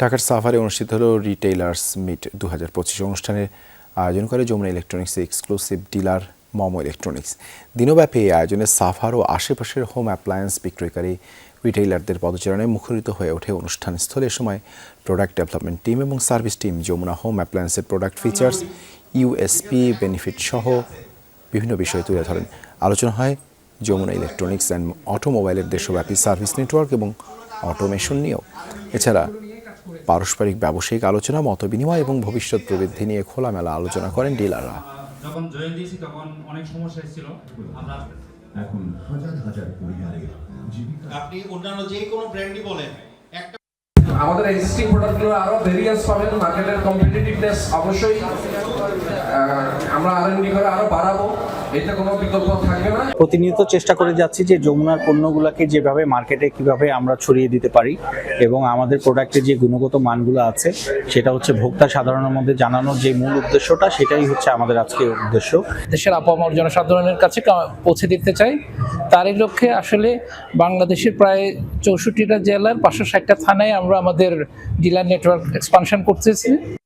ঢাকার সাভারে অনুষ্ঠিত হলো রিটেইলার্স মিট দু হাজার পঁচিশ অনুষ্ঠানের আয়োজন করে Jamuna electronics exclusive dealer Momo electronics. দিনব্যাপী এই আয়োজনে সাফার ও আশেপাশের হোম অ্যাপ্লায়েন্স বিক্রয়কারী রিটেইলারদের পদচারণায় মুখরিত হয়ে ওঠে অনুষ্ঠান। স্থলে সময় প্রোডাক্ট ডেভেলপমেন্ট টিম এবং সার্ভিস টিম, যমুনা হোম অ্যাপ্লায়েন্সের প্রোডাক্ট ফিচার্স, ইউএসপি, বেনিফিট সহ বিভিন্ন বিষয় তুলে ধরেন। আলোচনা হয় যমুনা ইলেকট্রনিক্স অ্যান্ড অটোমোবাইলের দেশব্যাপী সার্ভিস নেটওয়ার্ক এবং অটোমেশন নিয়েও। এছাড়া পারস্পরিক ব্যবসায়িক আলোচনা মতবিনিময় এবং ভবিষ্যৎ প্রবৃদ্ধি নিয়ে খোলামেলা আলোচনা করেন ডিলাররা। যখন জয়েন দিয়েছি তখন অনেক সমস্যা ছিল আমরা এখন হাজার হাজার পরিবারের আপনি অন্যান্য যে কোনো ব্র্যান্ডই বলেন একটা আমাদের এক্সিস্টিং প্রোডাক্টগুলো আরও ভেরিয়েন্স পাবেন মার্কেটের কম্পিটিটিভনেস অবশ্যই আমরা আর করে আরও বাড়াবো। প্রতিনিয়ত চেষ্টা করে যাচ্ছি যে যমুনার পণ্যগুলোকে যেভাবে মার্কেটে কীভাবে আমরা ছড়িয়ে দিতে পারি এবং আমাদের প্রোডাক্টের যে গুণগত মানগুলো আছে সেটা হচ্ছে ভোক্তা সাধারণের মধ্যে জানানোর যে মূল উদ্দেশ্যটা সেটাই হচ্ছে আমাদের আজকের উদ্দেশ্য। দেশের আপামর জনসাধারণের কাছে কা- পৌঁছে দিতে চাই। তারই লক্ষ্যে আসলে বাংলাদেশের প্রায় চৌষট্টিটা জেলার পাঁচশো ষাটটা থানায় আমরা আমাদের ডিলার নেটওয়ার্ক এক্সপানশন করতেছি।